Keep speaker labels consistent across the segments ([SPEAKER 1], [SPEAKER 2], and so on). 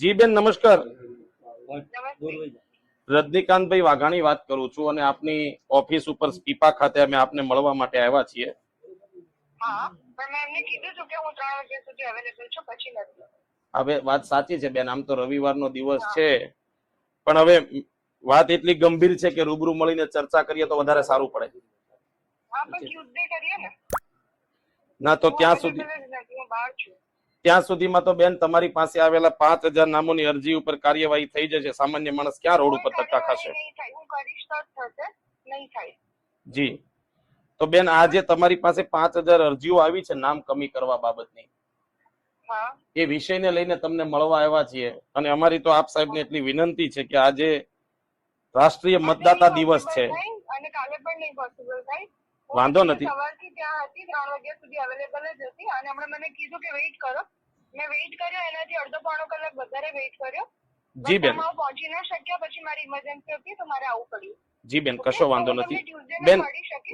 [SPEAKER 1] જી બેન નમસ્કાર. રજનીકાંતભાઈ વાઘાણી વાત કરું છું અને આપની ઓફિસ ઉપર સ્પીપા ખાતે અમે આપને મળવા માટે આવ્યા છીએ. હવે વાત સાચી છે બેન આમ તો રવિવારનો દિવસ છે. પણ હવે વાત એટલી ગંભીર છે કે રૂબરૂ મળીને ચર્ચા કરીએ તો વધારે સારું પડે.
[SPEAKER 2] ને.
[SPEAKER 1] તો ત્યાં સુધી ત્યાં સુધીમાં તો બેન તમારી પાસે આવેલા પાંચ હજાર નામોની અરજી ઉપર કાર્યવાહી થઈ જશે. સામાન્ય માણસ ક્યાં રોડ ઉપર ધક્કા ખાશે?
[SPEAKER 2] જ
[SPEAKER 1] તો બેન આજે તમારી પાસે પાંચ હજાર અરજીઓ આવી છે નામ કમી કરવા બાબતની એ વિષયને લઈને તમને મળવા આવ્યા છીએ. અને અમારી તો આપ સાહેબને એટલી વિનંતી છે કે આજે રાષ્ટ્રીય મતદાતા દિવસ છે.
[SPEAKER 2] અને કાલે પણ નહીં પોસિબલ થાય.
[SPEAKER 1] વાંધો નથી.
[SPEAKER 2] સવારથી ત્યાં હતી ત્રણ વાગ્યા સુધી અવેલેબલ જ હતી અને હમણાં મને કીધું કે વેઇટ કરો. મેં વેઇટ કર્યો એનાથી અડધો પોણો કલાક વધારે વેઇટ કર્યો.
[SPEAKER 1] જી બેન.
[SPEAKER 2] હું પહોંચી ન શક્યા પછી મારી ઇમરજન્સી હતી તો મારે આવવું પડ્યું.
[SPEAKER 1] જી બેન કશો વાંધો નથી. બેન?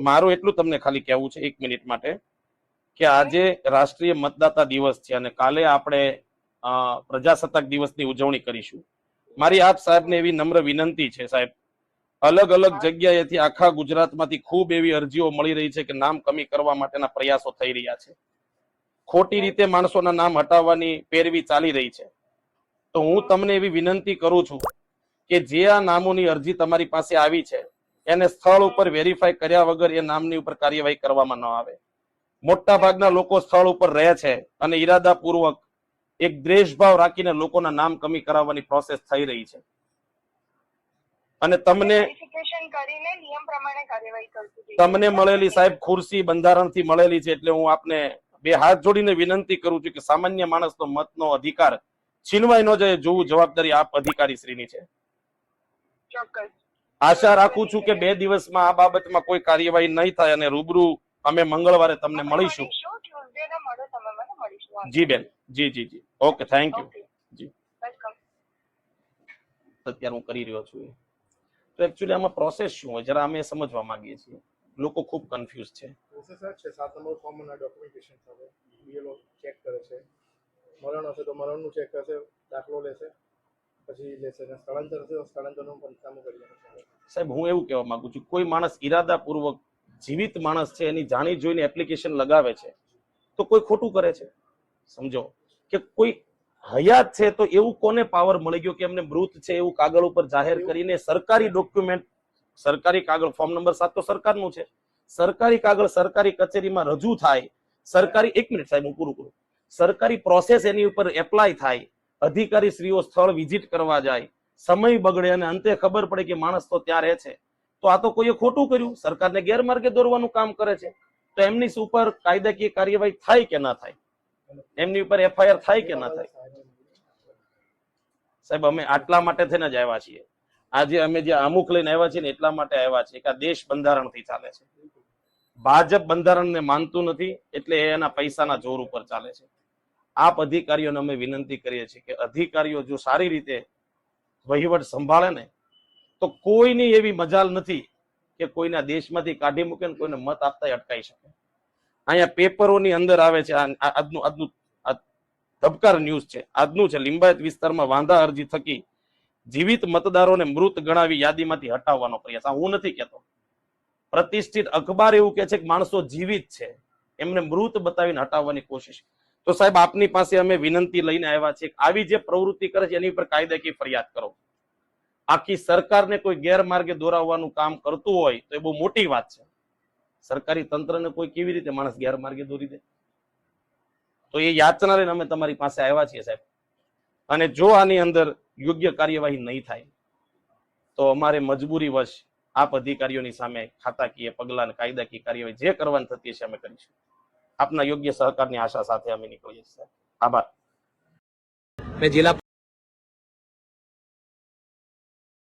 [SPEAKER 1] મારું એટલું તમને ખાલી કહેવું છે એક મિનિટ માટે કે આજે રાષ્ટ્રીય મતદાતા દિવસ છે અને કાલે આપણે પ્રજાસત્તાક દિવસની ઉજવણી કરીશું. મારી આપ સાહેબને એવી નમ્ર વિનંતી છે સાહેબ. અલગ અલગ જગ્યાએથી આખા ગુજરાતમાંથી ખૂબ એવી અરજીઓ મળી રહી છે કે નામ કમી કરવા માટેના પ્રયાસો થઈ રહ્યા છે. ખોટી રીતે માણસોના નામ હટાવવાની પેરવી ચાલી રહી છે. તો હું તમને એવી વિનંતી કરું છું કે જે આ નામોની અરજી તમારી પાસે આવી છે, એને સ્થળ ઉપર વેરીફાઈ કર્યા વગર એ નામની ઉપર કાર્યવાહી કરવામાં ન આવે. મોટા ભાગના લોકો સ્થળ ઉપર રહે છે અને ઈરાદાપૂર્વક એક દ્વેષભાવ રાખીને લોકોના નામ કમી કરાવવાની પ્રોસેસ થઈ રહી છે. અને તમને
[SPEAKER 2] વેરિફિકેશન કરીને નિયમ પ્રમાણે કાર્યવાહી કરશું
[SPEAKER 1] તમને મળેલી સાહેબ ખુરશી બંધારણથી મળેલી છે એટલે હું આપને બે હાથ જોડીને વિનંતી કરું છું કે સામાન્ય માણસનો મતનો અધિકાર છીનવાઈ ન જાય જોવું જવાબદારી આપ અધિકારી શ્રીની છે આશા રાખું છું કે બે દિવસમાં આ બાબતમાં કોઈ કાર્યવાહી નહીં થાય અને રૂબરૂ અમે મંગળવારે તમને મળીશું. જી બેન જી જી જી. ઓકે થેન્ક યુ જી. અત્યારે હું કરી રહ્યો છું. તો એકચ્યુઅલી આમાં પ્રોસેસ શું હોય? જરા અમે સમજવા માંગીએ છીએ. લોકો ખૂબ કન્ફ્યુઝ છે.
[SPEAKER 3] પ્રોસેસ જ છે સાત નંબર ફોર્મના ડોક્યુમેન્ટેશન સાથે બીએલઓ ચેક કરે છે. મરણ હશે તો મરણનું ચેક કરશે દાખલો લેશે પછી લેશે. ને સ્થળાંતર હશે તો સ્થળાંતરનું પંચનામું કરી લેશે
[SPEAKER 1] સાહેબ હું એવું કહેવા માંગુ છું કોઈ માણસ ઈરાદાપૂર્વક જીવિત માણસ છે એની જાણી જોઈને એપ્લિકેશન લગાવે છે તો કોઈ ખોટું કરે છે? સમજો. કે કોઈ હયાત છે તો એવું કોને પાવર મળી ગયો કે એમને મૃત છે એવું કાગળ ઉપર જાહેર કરીને સરકારી ડોક્યુમેન્ટ સરકારી કાગળ ફોર્મ નંબર સાત તો સરકારનું છે. સરકારી કાગળ સરકારી કચેરીમાં રજૂ થાય સરકારી એક મિનિટ સાહેબ હું પૂરું કરું. સરકારી પ્રોસેસ એની ઉપર એપ્લાય થાય અધિકારી શ્રીઓ સ્થળ વિઝિટ કરવા જાય સમય બગડે અને અંતે ખબર પડે કે માણસ તો ત્યાં રહે છે. તો આ તો કોઈએ ખોટું કર્યું? સરકારને ગેરમાર્ગે દોરવાનું કામ કરે છે. તો એમની ઉપર કાયદાકીય કાર્યવાહી થાય કે ના થાય? એમની ઉપર એફઆઈઆર થાય કે ના થાય? સાહેબ, અમે આટલા માટે થઈને જ આવ્યા છીએ. આજે અમે જે અમુક લઈને આવ્યા છીએ ને એટલા માટે આવ્યા છીએ કે આ દેશ બંધારણથી ચાલે છે. ભાજપ બંધારણને માનતું નથી, એટલે એના પૈસાના જોર ઉપર ચાલે છે. આપ અધિકારીઓને અમે વિનંતી કરીએ છીએ કે અધિકારીઓ જો સારી રીતે વહીવટ સંભાળે ને, તો કોઈની એવી મજાલ નથી કે કોઈના દેશમાંથી કાઢી મૂકે ને કોઈને મત આપતા અટકાઈ શકે. અહીંયા પેપરોની અંદર આવે છે આજનું આજનું ધબકાર ન્યૂઝ છે. આજનું છે લિંબાયત વિસ્તારમાં વાંધા અરજી થકી જીવિત મતદારોને મૃત ગણાવી યાદીમાંથી હટાવવાનો પ્રયાસ. આ હું નથી કહેતો. પ્રતિષ્ઠિત અખબાર એવું કે છે કે માણસો જીવિત છે. એમને મૃત બતાવીને હટાવવાની કોશિશ. તો સાહેબ, આપની પાસે અમે વિનંતી લઈને આવ્યા છીએ આવી જે પ્રવૃત્તિ કરે છે, એની પર કાયદાકીય ફરિયાદ કરો. આખી સરકારને કોઈ ગેરમાર્ગે દોરાવવાનું કામ કરતું હોય તો એ બહુ મોટી વાત છે. સરકારી તંત્રને કોઈ કેવી રીતે માણસ ગેરમાર્ગે દોરી દે? તો એ યાચના લઈને અમે તમારી પાસે આવ્યા છીએ સાહેબ. અને જો આની અંદર યોગ્ય કાર્યવાહી નહીં થાય, તો અમારે મજબૂરી વશ આપ અધિકારીઓની સામે ખાતાકીય પગલાં કાયદાકીય કાર્યવાહી જે કરવાની થતી છે અમે કરીશું. આપના યોગ્ય સહકારની આશા સાથે અમે નીકળીએ છીએ આભાર.
[SPEAKER 4] મેં જિલ્લા